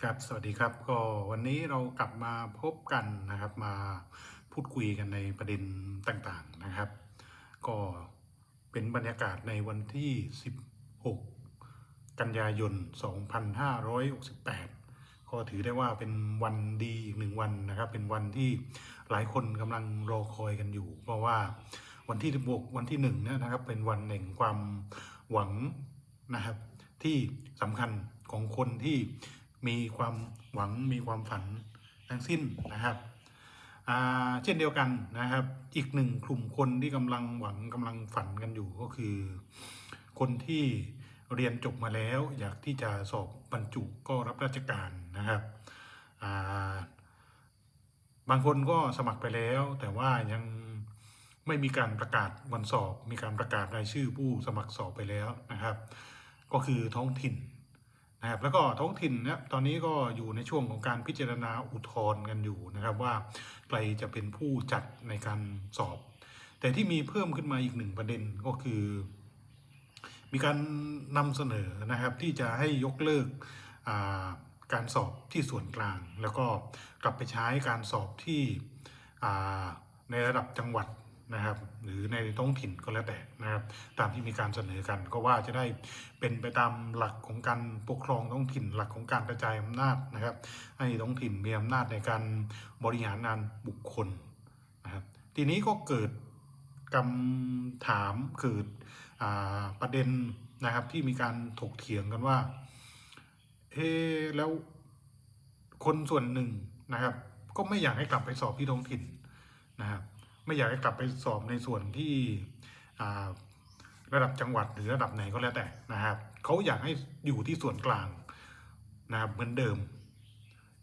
ครับ สวัสดีครับ ก็วันนี้เรากลับมาพบกันนะครับ มาพูดคุยกันในประเด็นต่างๆนะครับ ก็เป็นบรรยากาศในวันที่ 16 กันยายน 2568 ก็ถือได้ว่าเป็นวันดีอีกหนึ่งวันนะครับ เป็นวันที่หลายคนกำลังรอคอยกันอยู่ เพราะว่าวันที่16วันที่หนึ่งเนี่ยนะครับ เป็นวันแห่งความหวังนะครับ ที่สำคัญของคนที่มีความหวังมีความฝันทั้งสิ้นนะครับเช่นเดียวกันนะครับ อีกหนึ่งกลุ่มคนที่กำลังหวังกำลังฝันกันอยู่ก็คือ คนที่เรียนจบมาแล้ว อยากที่จะสอบบรรจุก็รับราชการนะครับาบางคนก็สมัครไปแล้ว แต่ว่ายังไม่มีการประกาศวันสอบ มีการประกาศรายชื่อผู้สมัครสอบไปแล้วนะครับ ก็คือท้องถิ่นนะครับแล้วก็ท้องถิ่นเนี่ยตอนนี้ก็อยู่ในช่วงของการพิจารณาอุทธรณ์กันอยู่นะครับว่าใครจะเป็นผู้จัดในการสอบ แต่ที่มีเพิ่มขึ้นมาอีกหนึ่งประเด็นก็คือ มีการนำเสนอนะครับที่จะให้ยกเลิกาการสอบที่ส่วนกลาง แล้วก็กลับไปใช้การสอบที่ในระดับจังหวัด นะครับ หรือในท้องถิ่นก็แล้วแต่นะครับ ตามที่มีการเสนอกัน ก็ว่าจะได้เป็นไปตามหลักของการปกครองท้องถิ่น หลักของการกระจายอำนาจนะครับ ให้ท้องถิ่นมีอำนาจในการบริหารงานบุคคลนะครับ ทีนี้ก็เกิดคำถามเกิดอ่าประเด็นนะครับที่มีการถกเถียงกันว่าเอ๊แล้วคนส่วนหนึ่งนะครับ ก็ไม่อยากให้กลับไปสอบที่ท้องถิ่นนะครับ ไม่อยากให้กลับไปสอบในส่วนที่ระดับจังหวัดหรือระดับไหนก็แล้วแต่นะครับเขาอยากให้อยู่ที่ส่วนกลางนะครับเหมือนเดิม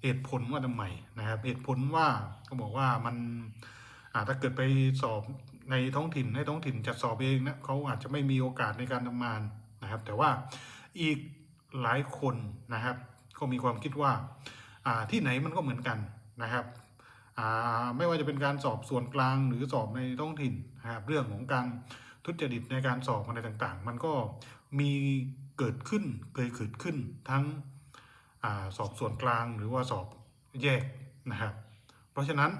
เหตุผลว่าทำไมนะครับ เหตุผลว่าเขาบอกว่ามันถ้าเกิดไปสอบในท้องถิ่นให้ท้องถิ่นจัดสอบเองนะเขาอาจจะไม่มีโอกาสในการทำงานนะครับ แต่ว่าอีกหลายคนนะครับ ก็มีความคิดว่าที่ไหนมันก็เหมือนกันนะครับ ไม่ว่าจะเป็นการสอบส่วนกลางหรือสอบในท้องถิ่นนะครับเรื่องของการทุจริตในการสอบอะไรต่างๆ มันก็มีเกิดขึ้นเคยเกิดขึ้นทั้งอสอบส่วนกลางหรือว่าสอบแยกนะครับ เพราะฉะนั้น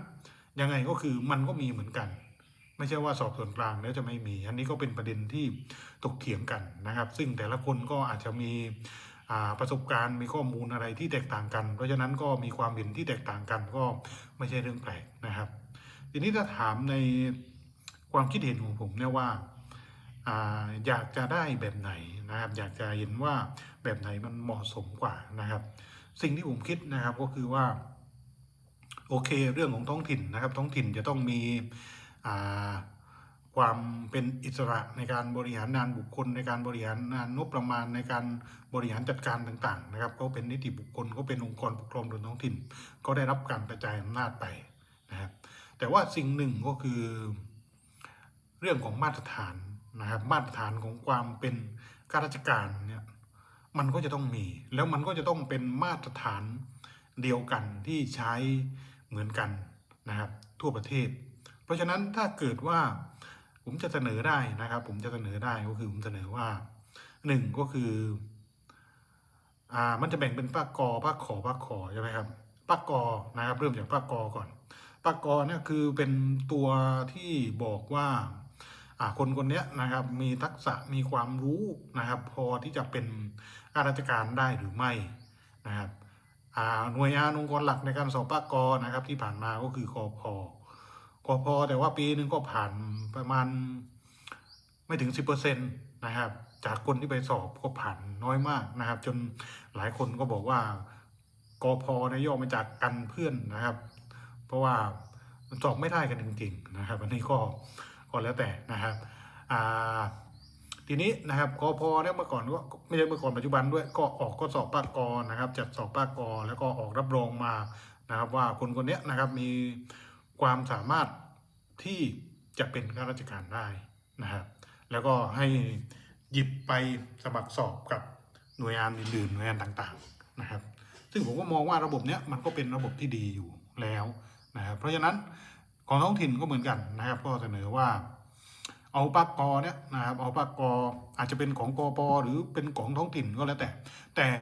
ยังไงก็คือมันก็มีเหมือนกัน ไม่ใช่ว่าสอบส่วนกลางแล้วจะไม่มี อันนี้ก็เป็นประเด็นที่ตกเถียงกันนะครับ ซึ่งแต่ละคนก็อาจจะมี ประสบการณ์มีข้อมูลอะไรที่แตกต่างกัน เพราะฉะนั้นก็มีความเห็นที่แตกต่างกันก็ไม่ใช่เรื่องแปลกนะครับ ทีนี้ถ้าถามในความคิดเห็นของผมเนี่ยว่าอ่าอยากจะได้แบบไหนนะครับ อยากจะเห็นว่าแบบไหนมันเหมาะสมกว่านะครับ สิ่งที่ผมคิดนะครับก็คือว่า โอเคเรื่องของท้องถิ่นนะครับ ท้องถิ่นจะต้องมีอ่า ความเป็นอิสระในการบริหารงานบุคคล ในการบริหารงานงบประมาณในการบริหารจัดการต่างๆนะครับก็เป็นนิติบุคคลก็เป็นองค์กรปกครองส่วนท้องถิ่น ก็ได้รับการกระจายอำนาจไปนะครับแต่ว่าสิ่งหนึ่งก็คือ เรื่องของมาตรฐานนะครับมาตรฐานของความเป็นข้าราชการเนี่ยมันก็จะต้องมี แล้วมันก็จะต้องเป็นมาตรฐานเดียวกันที่ใช้เหมือนกันนะครับทั่วประเทศ เพราะฉะนั้นถ้าเกิดว่า ผมจะเสนอได้นะครับ ผมจะเสนอได้ก็คือผมเสนอว่าหนึ่งก็คือ อ่า มันจะแบ่งเป็นภาคกอภาคขอภาคขอใช่ไหมครับภาคกอนะครับ เริ่มจากภาคกอก่อนภาคกอเนี่ยคือเป็นตัวที่บอกว่า อ่า คนคนนี้นะครับ มีทักษะมีความรู้นะครับ พอที่จะเป็นข้าราชการได้หรือไม่นะครับ อ่า หน่วยงานองค์กรหลักในการสอบภาคกอนะครับ ที่ผ่านมาก็คือกอพอ กอพแต่ว่าปีหนึ่งก็ผ่านประมาณไม่ถึงสิบเปอร์เซ็นต์นะครับ จากคนที่ไปสอบก็ผ่านน้อยมากนะครับ จนหลายคนก็บอกว่ากอพเนี่ยย่อมาจากกันเพื่อนนะครับ เพราะว่ามันสอบไม่ได้กันจริงๆนะครับ อันนี้ก็ก็แล้วแต่นะครับอ่าทีนี้นะครับกอพเนี่ยเมื่อก่อนก็ไม่ใช่เมื่อก่อนปัจจุบันด้วยก็ออกก็สอบภาคกอนะครับ จัดสอบภาคกอแล้วก็ออกรับรองมานะครับ ว่าคนคนนี้นะครับมีความสามารถ ที่จะเป็นข้าราชการได้นะครับ แล้วก็ให้หยิบไปสมัครสอบกับหน่วยงานอื่นๆหน่วยงานต่างๆนะครับ ซึ่งผมก็มองว่าระบบเนี้ยมันก็เป็นระบบที่ดีอยู่แล้วนะครับ เพราะฉะนั้นของท้องถิ่นก็เหมือนกันนะครับ ก็เสนอว่าเอาปากกอเนี่ยนะครับเอาปากกออาจจะเป็นของกอปหรือเป็นของท้องถิ่นก็แล้วแต่แต่